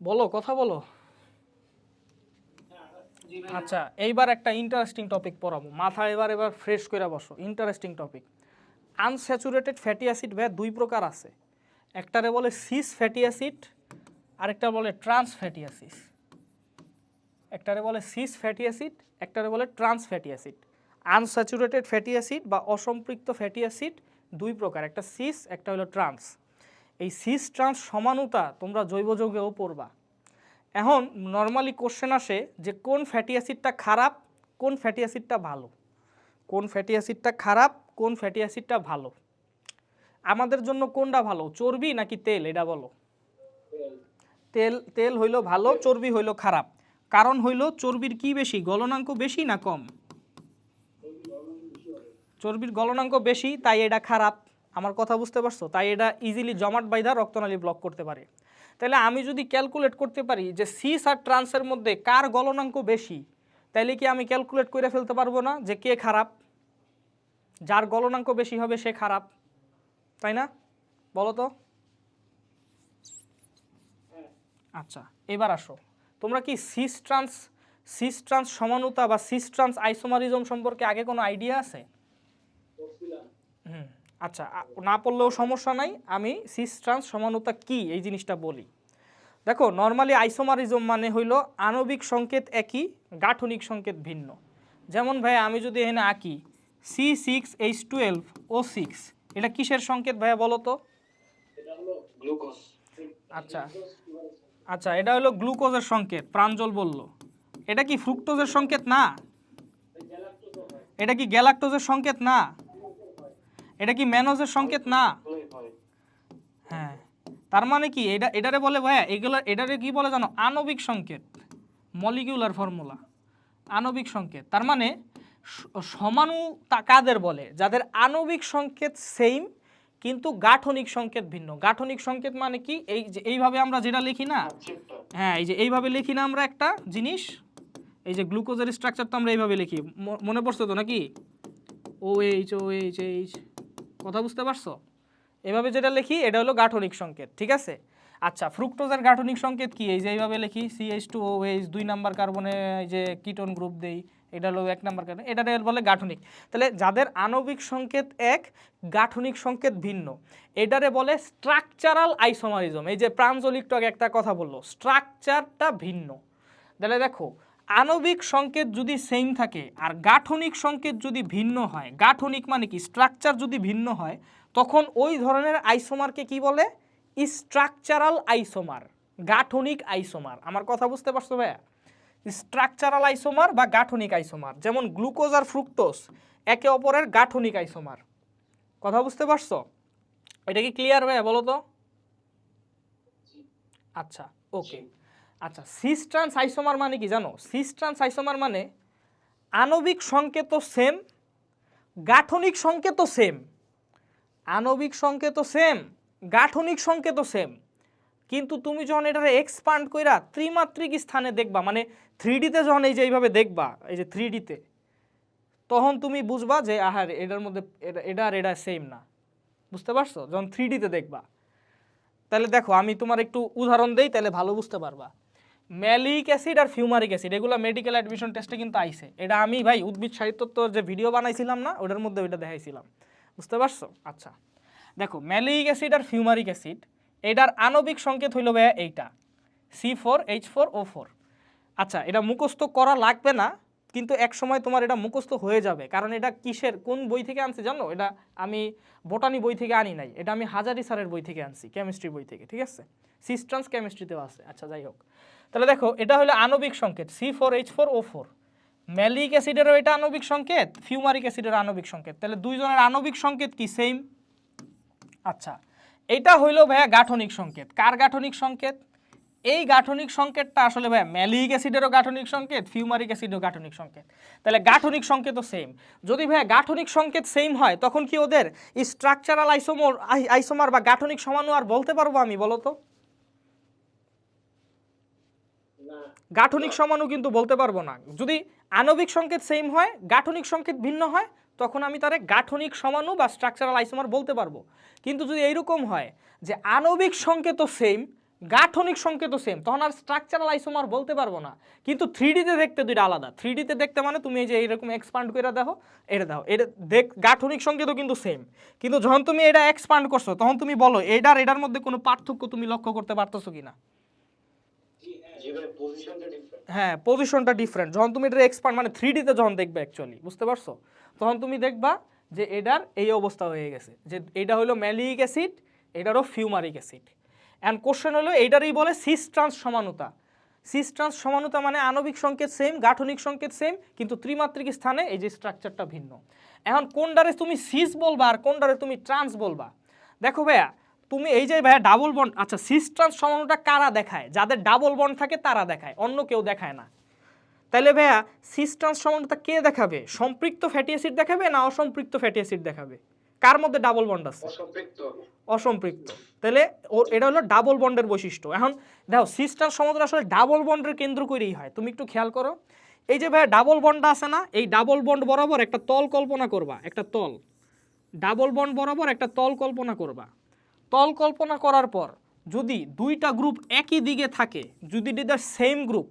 বলো, কথা বলো। আচ্ছা এইবার একটা ইন্টারেস্টিং টপিক পড়াবো। মাথা এবার এবার ফ্রেশ করে বসো। Interesting topic unsaturated fatty acid ভাই, দুই প্রকার আছে। একটারে বলে সিস ফ্যাটি অ্যাসিড আরেকটা বলে ট্রান্স ফ্যাটি অ্যাসিড একটারে বলে সিস ফ্যাটি অ্যাসিড একটারে বলে trans fatty acid unsaturated fatty acid বা অসম্পৃক্ত ফ্যাটি অ্যাসিড দুই প্রকার। একটা সিস একটা হলো ট্রান্স এই সিস ট্রান্স সমানুতা তোমরা জৈব যৌগেও পড়বা। এখন নর্মালি কোশ্চেন আসে যে কোন ফ্যাটি অ্যাসিডটা খারাপ, কোন ফ্যাটি অ্যাসিডটা ভালো? কোন ফ্যাটি অ্যাসিডটা খারাপ, কোন ফ্যাটি অ্যাসিডটা ভালো? আমাদের জন্য কোনটা ভালো, চর্বি নাকি তেল, এটা বলো? তেল তেল হইল ভালো, চর্বি হইল খারাপ। কারণ হইল চর্বির কি বেশি, গলনাঙ্ক বেশি না কম? চর্বির গলনাঙ্ক বেশি, তাই এটা খারাপ। আমার কথা বুঝতে পারছ? তাই এটা ইজিলি জমাট বাইধা রক্তনালী ব্লক করতে পারে। তাহলে আমি যদি ক্যালকুলেট করতে পারি যে সিস আর ট্রান্সের মধ্যে কার গলনাঙ্ক বেশি তাইলে কি আমি ক্যালকুলেট করে ফেলতে পারব না যে কে খারাপ? যার গলনাঙ্ক বেশি হবে সে খারাপ তাই না? বলো তো। আচ্ছা এবার আসো। তোমরা কি সিস ট্রান্স সিস ট্রান্স সমানুতা বা সিস ট্রান্স আইসোমারিজম সম্পর্কে আগে কোনো আইডিয়া আছে? হুম। আচ্ছা না পড়লেও সমস্যা নাই। আমি সিস ট্রান্স সমানতা কি? এই জিনিসটা বলি। দেখো নর্মালি আইসোমারিজম মানে হইল আণবিক সংকেত একই গাঠনিক সংকেত ভিন্ন। যেমন ভাই আমি যদি এখানে আঁকি C six H twelve O six এটা কিসের সংকেত ভাইয়া বলো তো? আচ্ছা আচ্ছা এটা হলো গ্লুকোজের সংকেত প্রাঞ্জল বলল। এটা কি ফ্রুক্টোজের সংকেত না? এটা কি গ্যালাক্টোজের সংকেত না? এটা কি ম্যানোজের সংকেত? না। হ্যাঁ। তার মানে কি? এটা, এটারে বলে, ভাইয়া, এগুলো, এটারে কি বলে জানো? আণবিক সংকেত। Molecular formula. আণবিক সংকেত। তার মানে স- সমাণু তা কাদের বলে? যাদের আণবিক সংকেত সেম কিন্তু গাঠনিক সংকেত ভিন্ন। গাঠনিক সংকেত মানে কি? এই যে, এইভাবে আমরা যেটা লিখি না? হ্যাঁ এই যে, এইভাবে লিখি না আমরা একটা জিনিস? এই যে, গ্লুকোজের স্ট্রাকচার তো আমরা এইভাবে লিখি। মনে পড়ছে তো নাকি? O H O H H কথা বুঝতে পারছ? এভাবে যেটা লিখি, এটা হলো গাঠনিক সংকেত, ঠিক আছে? আচ্ছা ফ্রুক্টোজের গাঠনিক সংকেত কি? এই যে এইভাবে লিখি সিএইচ টু ও এইচ দুই নাম্বার কার্বনে এই যে কিটোন গ্রুপ দেই, এটা হলো এক নাম্বার কার্বন এটা বলে গাঠনিক। তাহলে যাদের আণবিক সংকেত এক, গাঠনিক সংকেত ভিন্ন, এটারে বলে স্ট্রাকচারাল আইসোমারিজম। এই যে প্রাঞ্জলিক টক একটা কথা বলল, স্ট্রাকচারটা ভিন্ন। তাহলে দেখো আণবিক সংকেত যদি সেম থাকে আর গাঠনিক সংকেত যদি ভিন্ন হয়, গাঠনিক মানে কি? স্ট্রাকচার যদি ভিন্ন হয়, তখন ওই ধরনের আইসোমারকে কি বলে? স্ট্রাকচারাল আইসোমার গাঠনিক আইসোমার আমার কথা বুঝতে পারছ ভাইয়া? স্ট্রাকচারাল আইসোমার বা গাঠনিক আইসোমার যেমন গ্লুকোজ আর ফ্রুক্টোজ একে অপরের গাঠনিক আইসোমার কথা বুঝতে পারছ? এটা কি ক্লিয়ার ভাইয়া বলো তো? আচ্ছা ওকে আচ্ছা সিস ট্রান্স আইসোমার মানে কি জানো? সিস ট্রান্স আইসোমার মানে আণবিক সংকেত সেম গাঠনিক সংকেত সেম আণবিক সংকেত সেম গাঠনিক সংকেত সেম কিন্তু তুমি যখন এটারে এক্সপান্ড কইরা ত্রিমাত্রিক স্থানে দেখবা মানে থ্রি ডিতে যখন এই যে এইভাবে দেখবা, এই যে থ্রি ডিতে তখন তুমি বুঝবা যে আহার এটার মধ্যে, এটা এটা আর এটা সেম না। বুঝতে পারছ? যখন থ্রি ডিতে দেখবা। তাহলে দেখো, আমি তোমার একটু উদাহরণ দেই, তাহলে ভালো বুঝতে পারবা। ম্যালিক অ্যাসিড আর ফিউমারিক অ্যাসিড, এগুলো মেডিকেল অ্যাডমিশন টেস্টে কিন্তু আইসে এটা আমি ভাই উদ্ভিদ সাহিত্যর যে ভিডিও বানাইছিলাম না, ওটার মধ্যে ওইটা দেখাইছিলাম। বুঝতে পারছ? আচ্ছা। দেখো ম্যালিক অ্যাসিড আর ফিউমারিক অ্যাসিড, এটার আণবিক সংকেত হইল ভাইয়া এইটা। C four H four O four আচ্ছা এটা মুখস্থ করা লাগবে না, কিন্তু এক সময় তোমার এটা মুখস্থ হয়ে যাবে। কারণ এটা কিসের, কোন বই থেকে আনছি জানো? এটা আমি বোটানি বই থেকে আনি নাই। এটা আমি হাজারি স্যারের বই থেকে আনছি কেমিস্ট্রি বই থেকে, ঠিক আছে? সিস্ট্রান্স কেমিস্ট্রিতেও আছে। আচ্ছা যাই হোক। তাহলে দেখো, এটা হলো আণবিক সংকেত C four H four O four malic অ্যাসিডেরও এটা আণবিক সংকেত, ফিউমারিক অ্যাসিডের আণবিক সংকেত। তাহলে দুইজনের আণবিক সংকেত কি সেম আচ্ছা এটা হইল ভাইয়া গাঠনিক সংকেত। কার গাঠনিক সংকেত? এই গাঠনিক সংকেতটা আসলে ভাইয়া ম্যালিক অ্যাসিডেরও গাঠনিক সংকেত, ফিউমারিক অ্যাসিডেরও গাঠনিক সংকেত। তাহলে গাঠনিক সংকেতও সেম যদি ভাইয়া গাঠনিক সংকেত সেম হয়, তখন কি ওদের স্ট্রাকচারাল আইসোমর আইসোমার বা গাঠনিক সমানু আর বলতে পারব আমি, বলো তো? গাঠনিক সমানও কিন্তু বলতে পারব না। যদি আণবিক সংকেত সেম হয়, গাঠনিক সংকেত ভিন্ন হয়, তখন আমি তারে গাঠনিক সমানু বা স্ট্রাকচারাল আইসোমার বলতে পারব। কিন্তু যদি এইরকম হয় যে আণবিক সংকেতও সেম গাঠনিক সংকেত সেম তখন আর স্ট্রাকচারাল আইসোমার বলতে পারব না। কিন্তু থ্রি ডিতে দেখতে দুইটা আলাদা। থ্রি ডিতে দেখতে মানে তুমি এই যে এইরকম এক্সপান্ড করে দেখো, এটা দেখো, এটা দেখ, গাঠনিক সংকেতও কিন্তু সেম কিন্তু যখন তুমি এটা এক্সপান্ড করছ, তখন তুমি বলো এটার এটার মধ্যে কোনো পার্থক্য তুমি লক্ষ্য করতে পারতেছো কি না জি ভাই পজিশনটা ডিফারেন্ট হ্যাঁ পজিশনটা ডিফারেন্ট যখন তুমি এটা এক্সপার্ট মানে থ্রি ডিতে যখন দেখবে অ্যাকচুয়ালি বুঝতে পারছ? তখন তুমি দেখবা যে এটার এই অবস্থা হয়ে গেছে। যে এটা হলো ম্যালিক অ্যাসিড এটারও ফিউমারিক অ্যাসিড অ্যান্ড কোশ্চেন হলো এইটারই বলে সিস ট্রান্স সমানুতা। সিস ট্রান্স সমানুতা মানে আণবিক সংকেত সেম গাঠনিক সংকেত সেম কিন্তু ত্রিমাত্রিক স্থানে এই যে স্ট্রাকচারটা ভিন্ন। এখন কোনটারে তুমি সিস বলবা আর কোনটারে তুমি ট্রান্স বলবা? দেখো ভাইয়া তুমি এই যে ভাইয়া ডাবল বন্ড আচ্ছা সিস ট্রান্স কারা দেখায়? যাদের ডাবল বন্ড থাকে তারা দেখায় অন্য কেউ দেখায় না। তাহলে ভাইয়া সিস ট্রান্স কে দেখাবে? সম্পৃক্ত ফ্যাটি অ্যাসিড দেখাবে না অসম্পৃক্ত ফ্যাটি অ্যাসিড দেখাবে? কার মধ্যে ডাবল বন্ড আছে? অসম্পৃক্ত। তাহলে ও এটা হলো ডাবল বন্ডের বৈশিষ্ট্য। এখন দেখো সিস্টার সমুদ্র আসলে ডাবল বন্ডের কেন্দ্র করেই হয়। তুমি একটু খেয়াল করো। এই যে ভাইয়া ডাবল বন্ডটা আছে না এই ডাবল বন্ড বরাবর একটা তল কল্পনা করবা একটা তল। ডাবল বন্ড বরাবর একটা তল কল্পনা করবা। তল কল্পনা করার পর যদি দুইটা গ্রুপ একই দিকে থাকে, যদি ডি দ্য সেম গ্রুপ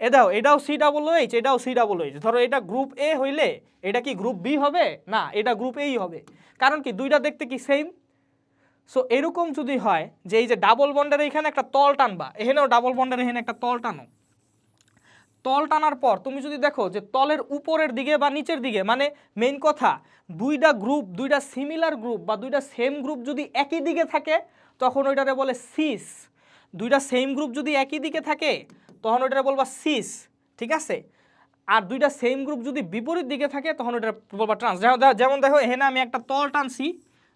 এ দাও এটাও সি ডাবল এইচ এটাও সি ডাবল এইচ ধরো এটা গ্রুপ এ হইলে এটা কি গ্রুপ বি হবে? না, এটা গ্রুপ এই হবে। কারণ কি, দুইটা দেখতে কি সেম সো এরকম যদি হয় যে এই যে ডাবল বন্ডের এখানে একটা তল টানবা, এখানেও ডাবল বন্ডের এখানে একটা তল টানো তল টানার পর, তুমি যদি দেখো যে তলের উপরের দিকে বা নিচের দিকে মানে মেইন কথা, দুইটা গ্রুপ দুইটা সিমিলার গ্রুপ বা দুইটা সেম গ্রুপ যদি একই দিকে থাকে, তখন ওইটারে বলে সিস দুইটা সেম গ্রুপ যদি একই দিকে থাকে, তখন ওইটারে বলবা সিস ঠিক আছে? আর দুইটা সেম গ্রুপ যদি বিপরীত দিকে থাকে, তখন ওইটা বলবা ট্রান্স যেমন দেখো, এখানে আমি একটা তল টানছি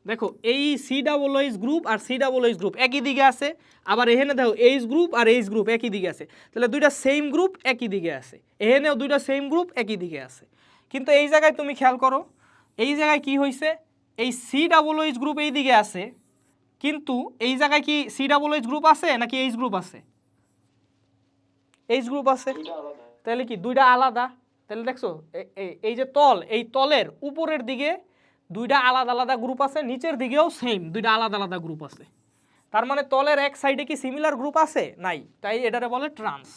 দেখো এই সি ডাবল এইচ গ্রুপ আর সি ডাবল এইচ গ্রুপ একই দিকে আছে আবার এখানে দেখো এইচ গ্রুপ আর এইচ গ্রুপ একই দিকে আছে। তাহলে দুইটা সেম গ্রুপ একই দিকে আছে। এখানেও দুইটা সেম গ্রুপ একই দিকে আছে। কিন্তু এই জায়গায় তুমি খেয়াল করো এই জায়গায় কি হয়েছে এই সি ডাবল এইচ গ্রুপ এই দিকে আছে কিন্তু এই জায়গায় কি সি ডাবল এইচ গ্রুপ আছে নাকি এইচ গ্রুপ আছে? এইচ গ্রুপ আছে। তাহলে কি দুইটা আলাদা? তাহলে দেখছ এই যে তল এই তলের উপরের দিকে দুইটা আলাদা আলাদা গ্রুপ আছে, নিচের দিকেও সেম দুইটা আলাদা আলাদা গ্রুপ আছে। তার মানে তলের এক সাইডে কি সিমিলার গ্রুপ আছে? নাই। তাই এটারে বলে ট্রান্স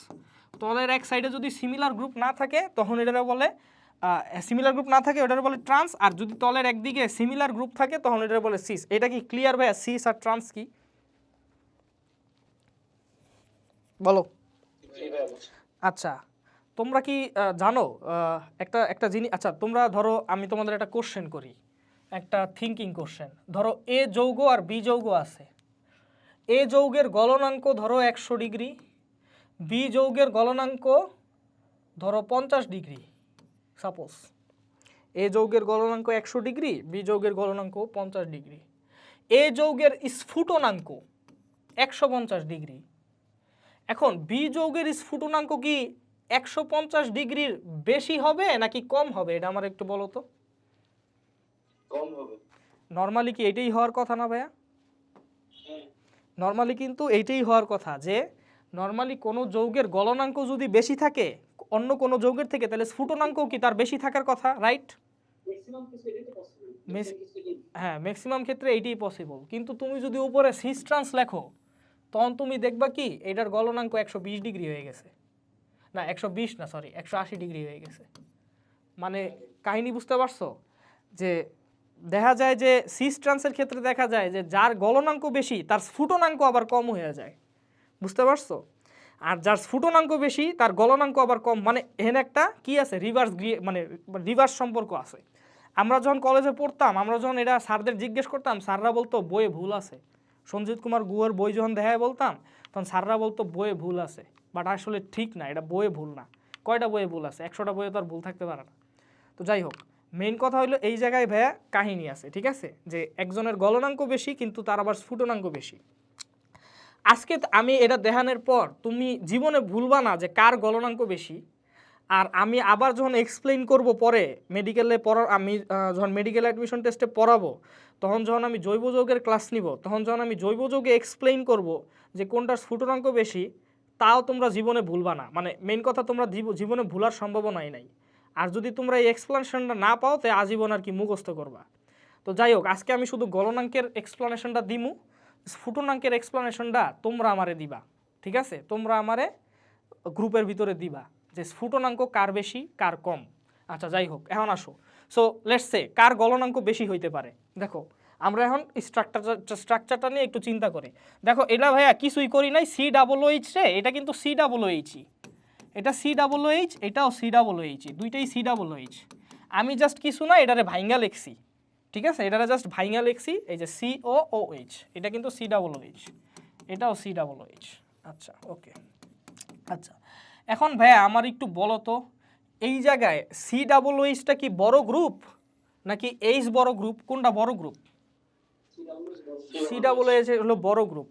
তলের এক সাইডে যদি সিমিলার গ্রুপ না থাকে, তখন এটারে বলে সিমিলার গ্রুপ না থাকে ওটারে বলে ট্রান্স আর যদি তলের একদিকে সিমিলার গ্রুপ থাকে, তখন এটারে বলে সিস এটা কি ক্লিয়ার ভাইয়া? সিস আর ট্রান্স কি? বলো। আচ্ছা তোমরা কি জানো একটা একটা জিনিস আচ্ছা তোমরা ধরো আমি তোমাদের একটা কোশ্চেন করি। একটা থিঙ্কিং কোশ্চেন ধরো এ যৌগ আর বি যৌগ আছে। এ যৌগের গলনাঙ্ক ধরো একশো ডিগ্রি বি যৌগের গলনাঙ্ক ধরো পঞ্চাশ ডিগ্রি সাপোজ এ যৌগের গলনাঙ্ক একশো ডিগ্রি বি যৌগের গলনাঙ্ক পঞ্চাশ ডিগ্রি। এ যৌগের স্ফুটনাঙ্ক একশো পঞ্চাশ ডিগ্রি। এখন বি যৌগের স্ফুটনাঙ্ক কি একশো পঞ্চাশ ডিগ্রির বেশি হবে নাকি কম হবে? এটা আমার একটু বলো তো। কম হবে। নর্মালি কি এটাই হওয়ার কথা না ভাইয়া? হ্যাঁ। নর্মালি কিন্তু এইটাই হওয়ার কথা যে নর্মালি কোনো যৌগের গলনাঙ্ক যদি বেশি থাকে অন্য কোনো যৌগের থেকে তাহলে স্ফুটনাঙ্ক কি তার বেশি থাকার কথা রাইট হ্যাঁ ম্যাক্সিমাম ক্ষেত্রে এইটাই পসিবল কিন্তু তুমি যদি উপরে সিস্ট্রান্স লেখো তখন তুমি দেখবা কি এটার গলনাঙ্ক একশো বিশ ডিগ্রি হয়ে গেছে। না একশো বিশ না সরি একশো আশি ডিগ্রি হয়ে গেছে। মানে কাহিনী বুঝতে পারছ? যে দেখা যায় যে সিস ট্রান্সের ক্ষেত্রে দেখা যায় যে যার গলনাঙ্ক বেশি, তার স্ফুটনাঙ্ক আবার কম হয়ে যায়। বুঝতে পারছ? আর যার স্ফুটনাঙ্ক বেশি, তার গলনাঙ্ক আবার কম। মানে এখানে একটা কি আছে? রিভার্স মানে রিভার্স সম্পর্ক আছে। আমরা যখন কলেজে পড়তাম, আমরা যখন এটা স্যারদের জিজ্ঞেস করতাম, স্যাররা বলতো, বইয়ে ভুল আছে। সঞ্জিত কুমার গুহর বই যখন দেখায় বলতাম, তখন স্যাররা বলতো, বইয়ে ভুল আছে। বাট আসলে ঠিক না, এটা বইয়ে ভুল না। কয়টা বইয়ে ভুল আছে? একশোটা বইয়ে তো আর ভুল থাকতে পারে না। তো যাই হোক মেইন কথা হলো এই জায়গায় ভাইয়া কাহিনী আছে, ঠিক আছে? যে একজনের গলনাঙ্ক বেশি, কিন্তু তার আবার স্ফুটনাঙ্ক বেশি। আজকে আমি এটা দেখানোর পর, তুমি জীবনে ভুলবা না যে কার গলনাঙ্ক বেশি। আর আমি আবার যখন এক্সপ্লেইন করব পরে মেডিকেলে পড়া আমি যখন মেডিকেল অ্যাডমিশন টেস্টে পড়াবো, তখন যখন আমি জৈব যৌগের ক্লাস নিব, তখন যখন আমি জৈব যৌগে এক্সপ্লেইন করব যে কোনটার স্ফুটনাঙ্ক বেশি, তাও তোমরা জীবনে ভুলবা না। মানে মেইন কথা তোমরা জীব- জীবনে ভুলার সম্ভাবনাই নাই। আর যদি তোমরা এই এক্সপ্লানেশনটা না পাও, তো আজীবন আর কি মুখস্থ করবা। তো যাই হোক, আজকে আমি শুধু গলনাঙ্কের এক্সপ্লানেশনটা দিমু স্ফুটনাঙ্কের এক্সপ্লানেশনটা তোমরা আমারে দিবা, ঠিক আছে? তোমরা আমারে গ্রুপের ভিতরে দিবা যে স্ফুটনাঙ্ক কার বেশি, কার কম। আচ্ছা যাই হোক, এখন আসো। সো লেটস সে কার গলনাঙ্ক বেশি হইতে পারে? দেখো, আমরা এখন স্ট্রাকচার স্ট্রাকচারটা নিয়ে একটু চিন্তা করি। দেখো, এটা ভাইয়া কিছুই করি নাই সি ডাবল এইচ রে এটা কিন্তু সি ডাবল এইচই এটা সি ডাবল এইচ এটাও সি ডাবল এইচ দুইটাই সি ডাবল এইচ আমি জাস্ট কিছু না, এটারে ভাইঙ্গা লিখছি। ঠিক আছে? এটারে জাস্ট ভাইঙ্গা লিখছি, এই যে সি ও ও এইচ এটা কিন্তু সি ডাবল এইচ এটাও সি ডাবল এইচ আচ্ছা ওকে। আচ্ছা এখন ভাইয়া আমার একটু বলো তো, এই জায়গায় সি ডাবল এইচটা কি বড় গ্রুপ নাকি এইচ বড় গ্রুপ কোনটা বড় গ্রুপ সি ডাবল এইচ হলো বড় গ্রুপ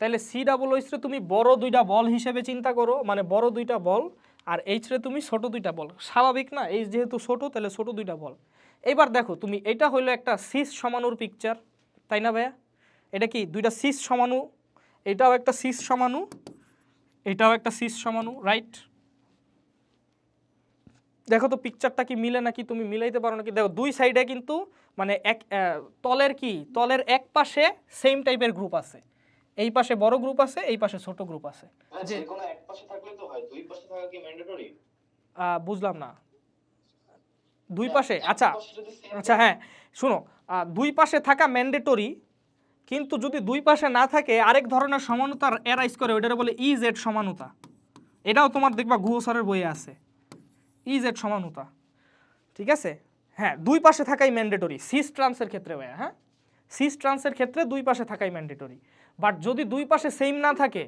তাহলে সি ডাবল এইচরে তুমি বড় দুইটা বল হিসেবে চিন্তা করো মানে বড় দুইটা বল আর এইচরে তুমি ছোট দুইটা বল। স্বাভাবিক না? এইচ যেহেতু ছোট, তাহলে ছোট দুইটা বল। এবার দেখো, তুমি এটা হইল একটা সিস সমানুর পিকচার তাই না ভাইয়া? এটা কি? দুইটা সিস সমানু, এটাও একটা সিস সমানু, এটাও একটা সিস সমানু রাইট দেখো তো পিকচারটা কি মিলে নাকি তুমি মিলাইতে পারো নাকি? দেখো, দুই সাইডে কিন্তু মানে এক তলের কি? তলের এক পাশে সেম টাইপের গ্রুপ আছে। এই পাশে বড় গ্রুপ আছে এই পাশে ছোট গ্রুপ আছে। হ্যাঁ যে- যে কোনো এক পাশে থাকলে তো হয় দুই পাশে থাকা কি ম্যান্ডেটরি বুঝলাম না। দুই পাশে আচ্ছা আচ্ছা হ্যাঁ শুনো দুই পাশে থাকা ম্যান্ডেটরি কিন্তু যদি দুই পাশে না থাকে আরেক ধরনের সমানতার এরাইজ করে ওইটারে বলে ই জেড সমানতা। এটাও তোমার দেখবা গুহ স্যারের বইয়ে আছে। ই জেড সমানতা। ঠিক আছে? হ্যাঁ দুই পাশে থাকাই ম্যান্ডেটরি সিস ট্রান্সের ক্ষেত্রে ভাইয়া হ্যাঁ? সিস ট্রান্সের ক্ষেত্রে দুই পাশে থাকাই ম্যান্ডেটরি বাট যদি দুই পাশে সেম না থাকে,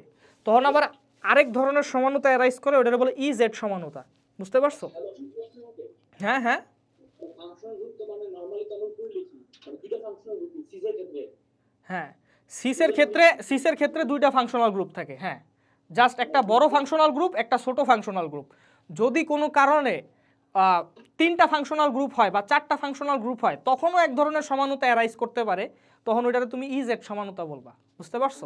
তখন আবার আরেক ধরনের সমানতা এরাইজ করে, ওটারে বলে ই জেড সমানুতা। বুঝতে পারছ? হ্যাঁ হ্যাঁ। হ্যাঁ। সিসের ক্ষেত্রে সিসের ক্ষেত্রে দুইটা ফাংশনাল গ্রুপ থাকে হ্যাঁ। জাস্ট একটা বড় ফাংশনাল গ্রুপ একটা ছোট ফাংশনাল গ্রুপ যদি কোনো কারণে তিনটা ফাংশনাল গ্রুপ হয় বা চারটা ফাংশনাল গ্রুপ হয়, তখনও এক ধরনের সমানতা অ্যারাইজ করতে পারে, তখন ওইটাতে তুমি ইজেড সমানতা বলবা। বুঝতে পারছ?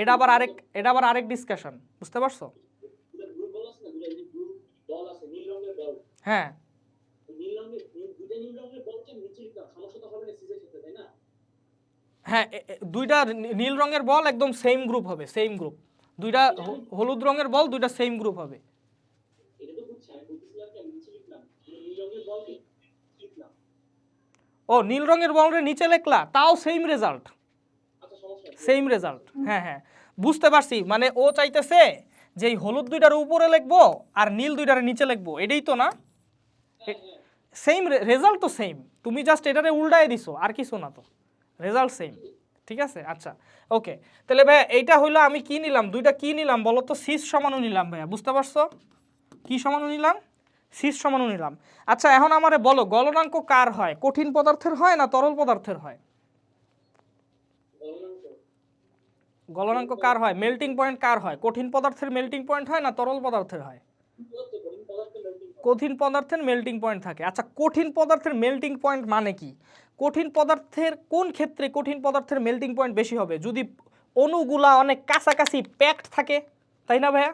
এটা আবার আরেক, এটা আবার আরেক ডিসকাশন বুঝতে পারছ? হ্যাঁ। হ্যাঁ দুইটা নীল রঙের বল একদম সেম গ্রুপ হবে সেম গ্রুপ দুইটা হলুদ রঙের বল দুইটা সেম গ্রুপ হবে। ও, নীল রঙের বলরে নিচে লেখলা, তাও সেম রেজাল্ট। সেম রেজাল্ট হ্যাঁ হ্যাঁ। বুঝতে পারছি। মানে ও চাইতেছে যে এই হলুদ দুইটার উপরে লিখব আর নীল দুইটার নিচে লিখব। এটাই তো না? সেম রেজাল্ট তো সেম তুমি জাস্ট এটারে উল্টায় দিছো, আর কিছু না তো। রেজাল্ট সেম ঠিক আছে? আচ্ছা। ওকে তাহলে ভাইয়া, এইটা হইল আমি কি নিলাম? দুইটা কি নিলাম বলো তো? সিস সমানও নিলাম ভাইয়া। বুঝতে পারছ? কি সমানও নিলাম? সিস সমানও নিলাম। আচ্ছা এখন আমারে বলো, গলনাঙ্ক কার হয়? কঠিন পদার্থের হয় না তরল পদার্থের হয় গলনাঙ্ক গলনাঙ্ক কার হয়? মেল্টিং পয়েন্ট কার হয়? কঠিন পদার্থের মেল্টিং পয়েন্ট হয় না তরল পদার্থের হয়? কঠিন পদার্থের মেল্টিং পয়েন্ট থাকে। আচ্ছা কঠিন পদার্থের মেল্টিং পয়েন্ট মানে কি? কঠিন পদার্থের কোন ক্ষেত্রে কঠিন পদার্থের মেল্টিং পয়েন্ট বেশি হবে? যদি অণুগুলা অনেক কাছাকাছি প্যাকড থাকে, তাই না ভাইয়া?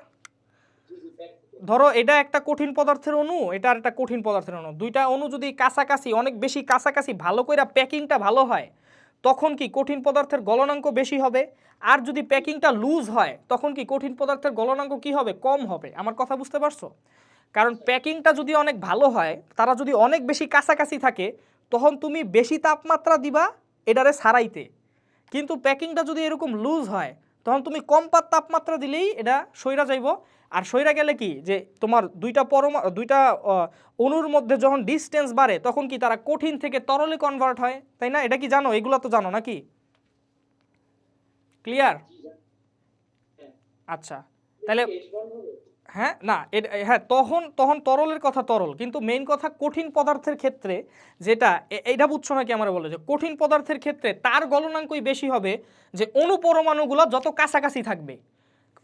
ধরো, এটা একটা কঠিন পদার্থের অণু, এটা আর একটা কঠিন পদার্থের অণু। দুইটা অণু যদি কাছাকাছি, অনেক বেশি কাছাকাছি ভালো করে প্যাকিংটা ভালো হয় তখন কি কঠিন পদার্থের গলনাঙ্ক বেশি হবে? আর যদি প্যাকিংটা লুজ হয়, তখন কি কঠিন পদার্থের গলনাঙ্ক কি হবে? কম হবে। আমার কথা বুঝতে পারছ? কারণ প্যাকিংটা যদি অনেক ভালো হয়, তারা যদি অনেক বেশি কাছাকাছি থাকে, তখন তুমি বেশি তাপমাত্রা দিবা এটারে সারাইতে। কিন্তু প্যাকিংটা যদি এরকম লুজ হয় তখন তুমি কম পাত তাপমাত্রা দিলেই এটা সইরা যাইব। আর সইরা গেলে কি? যে তোমার দুইটা পরমা দুইটা অনুর অণুর মধ্যে যখন ডিস্টেন্স বাড়ে তখন কি তারা কঠিন থেকে তরলে কনভার্ট হয়? তাই না? এটা কি জানো? এগুলো তো জানো নাকি? ক্লিয়ার আচ্ছা। তাহলে হ্যাঁ? না এটা হ্যাঁ তখন তখন তরলের কথা তরল, কিন্তু মেইন কথা কঠিন পদার্থের ক্ষেত্রে যেটা, এ- এইটা বুঝছ নাকি আমরা বলে যে, কঠিন পদার্থের ক্ষেত্রে তার গলনাঙ্কই বেশি হবে যে, অনুপরমাণুগুলো যত কাছাকাছি থাকবে,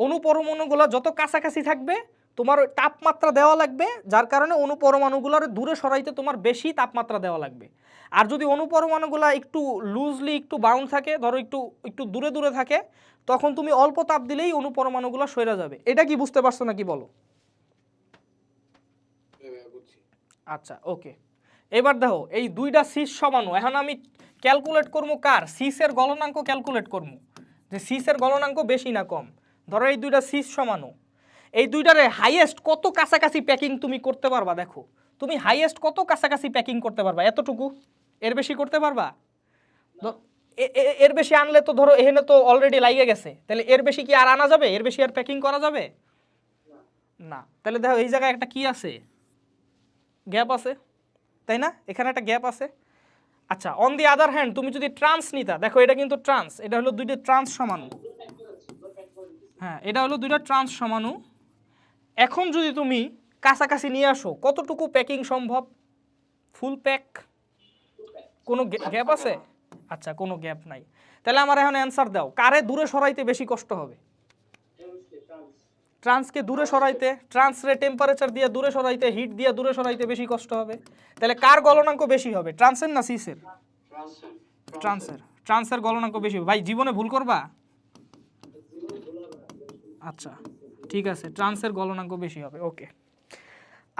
অনুপরমাণুগুলো যত কাছাকাছি থাকবে তোমার ওই তাপমাত্রা দেওয়া লাগবে যার কারণে অনুপরমাণুগুলোর দূরে সরাইতে তোমার বেশি তাপমাত্রা দেওয়া লাগবে। আর যদি অনুপরমাণুগুলো একটু লুজলি একটু বাউন্ড থাকে ধরো একটু একটু দূরে দূরে থাকে তখন তুমি অল্প তাপ দিলেই অনুপরমাণুগুলো সরে যাবে। এটা কি বুঝতে পারছ নাকি বলো? আচ্ছা ওকে। এবার দেখো এই দুইটা সিস সমানু এখন আমি ক্যালকুলেট করব কার? সিসের গলনাঙ্ক ক্যালকুলেট করব। যে সিসের গলনাঙ্ক বেশি না কম। ধরো এই দুইটা সিস সমানু। এই দুইটারে হাইয়েস্ট কত কাছাকাছি প্যাকিং তুমি করতে পারবা দেখো। তুমি হাইয়েস্ট কত কাছাকাছি প্যাকিং করতে পারবা? এতটুকু? এর বেশি করতে পারবা? এর বেশি আনলে তো ধরো এখানে তো অলরেডি লাগিয়ে গেছে। তাহলে এর বেশি কি আর আনা যাবে? এর বেশি আর প্যাকিং করা যাবে? না। তাহলে দেখো এই জায়গায় একটা কি আছে? গ্যাপ আছে। তাই না? এখানে একটা গ্যাপ আছে। আচ্ছা অন দি আদার হ্যান্ড তুমি যদি ট্রান্স নিতা দেখো এটা কিন্তু ট্রান্স এটা হলো দুইটা ট্রান্স সমানু। হ্যাঁ এটা হলো দুইটা ট্রান্স সমানু। এখন যদি তুমি কাছাকাছি নিয়ে আসো, কতটুকু প্যাকিং সম্ভব? ফুল প্যাক কোনো গ্যাপ আছে? আচ্ছা কোনো গ্যাপ নাই। তাহলে আমার এখন অ্যান্সার দাও, কারে দূরে সরাইতে বেশি কষ্ট হবে? ট্রান্সকে দূরে সরাইতে ট্রান্সরে টেম্পারেচার দিয়ে দূরে সরাইতে হিট দিয়ে দূরে সরাইতে বেশি কষ্ট হবে। তাহলে কার গলনাঙ্ক বেশি হবে ট্রান্সের না সিসের ট্রান্সের ট্রান্সের গলনাঙ্ক বেশি হবে। ভাই, জীবনে ভুল করবা? আচ্ছা। ঠিক আছে, ট্রান্সের গলনাঙ্ক বেশি হবে ওকে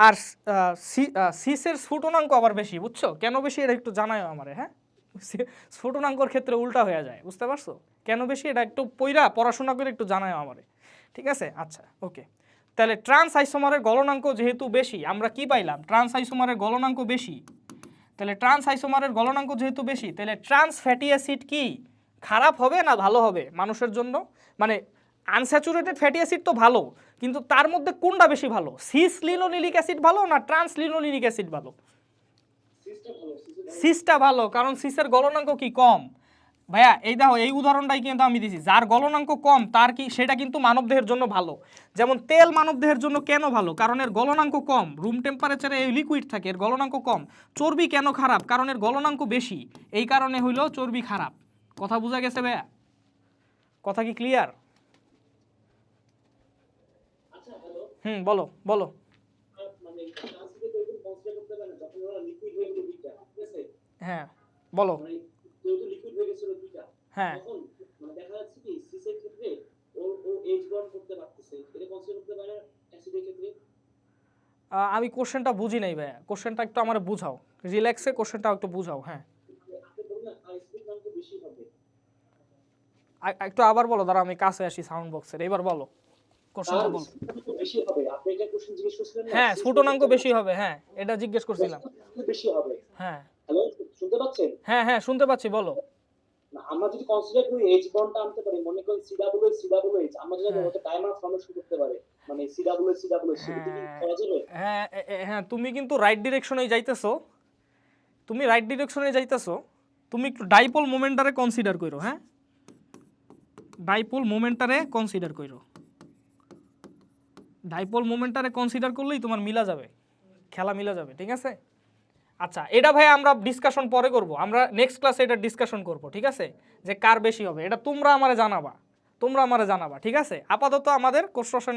আর সিসের স্ফুটনাঙ্ক আবার বেশি, বুঝছ? কেন বেশি এটা একটু জানায় আমারে হ্যাঁ? স্ফুটনাঙ্কর ক্ষেত্রে উল্টা হয়ে যায়, বুঝতে পারছ? কেন বেশি এটা একটু পইরা পড়াশোনা করে একটু জানায় আমারে, ঠিক আছে? আচ্ছা ওকে তাহলে ট্রান্স আইসোমারের গলনাঙ্ক যেহেতু বেশি, আমরা কি পাইলাম? ট্রান্স আইসোমারের গলনাঙ্ক বেশি। তাহলে ট্রান্স আইসোমারের গলনাঙ্ক যেহেতু বেশি, তাহলে ট্রান্স ফ্যাটি অ্যাসিড কি? খারাপ হবে না ভালো হবে মানুষের জন্য? মানে আনস্যাচুরেটেড ফ্যাটি অ্যাসিড তো ভালো, কিন্তু তার মধ্যে কোনটা বেশি ভালো? সিস লিনোলিক অ্যাসিড ভালো না ট্রান্স লিনোলিক অ্যাসিড ভালো? সিসটা ভালো, কারণ সিসের গলনাঙ্ক কি কম? ভাইয়া, এই দেখো, এই উদাহরণটাই কিন্তু আমি দিছি। যার গলনাঙ্ক কম, তার কি, সেটা কিন্তু মানবদেহের জন্য ভালো। যেমন তেল মানবদেহের জন্য কেন ভালো? কারণ এর গলনাঙ্ক কম রুম টেম্পারেচারে এই লিকুইড থাকে, এর গলনাঙ্ক কম। চর্বি কেন খারাপ? কারণ এর গলনাঙ্ক বেশি। এই কারণে হইল চর্বি খারাপ। কথা বোঝা গেছে ভাইয়া? কথা কি ক্লিয়ার আচ্ছা হ্যালো হুম, বলো বলো। হয়ে বলো। হয়ে। আমি কোশ্চেনটা বুঝি নাই ভাইয়া। কোশ্চেনটা একটু আমার বুঝাও। রিল্যাক্সে কোশ্চেনটা একটু বুঝাও হ্যাঁ। একটু আবার বলো দাঁড়া আমি কাছে আসি সাউন্ড বক্সের এবার বলো। কোশ্চেনটা বলো। বেশি হবে। আপনি এটা কোশ্চেন জিজ্ঞেস করছিলেন হ্যাঁ স্ফুটনাঙ্ক বেশি হবে হ্যাঁ এটা জিজ্ঞেস করছিলাম। বেশি হবে। হ্যাঁ। হ্যালো শুনতে পাচ্ছেন? হ্যাঁ হ্যাঁ শুনতে পাচ্ছি বলো। আমরা যদি কনসিডার করি এইচ বন্ডটা আনতে পারি মনে করেন সিডাব্লিউ সিডাব্লিউ এইচ আমরা যদি হ্যাঁ। ফর্মেশন করতে পারি মানে সেটা কি হ্যাঁ। করা যাবে? হ্যাঁ হ্যাঁ তুমি কিন্তু রাইট ডিরেকশনে যাইতেছো। তুমি রাইট ডিরেকশনে যাইতেছো তুমি একটু ডাইপোল মোমেন্টারে কনসিডার করো হ্যাঁ? ডাইপোল মোমেন্টারে কনসিডার করো ডাইপোল মোমেন্টারে কনসিডার করলেই তোমার মিলা যাবে, খেলা মিলা যাবে, ঠিক আছে? আচ্ছা এটা ভাই আমরা ডিসকাশন পরে করব। আমরা নেক্সট ক্লাসে এটা ডিসকাশন করব, ঠিক আছে? যে কার বেশি হবে, এটা তোমরা আমারে জানাবা, তোমরা আমারে জানাবা, ঠিক আছে? আপাতত আমাদের কোশ্চেন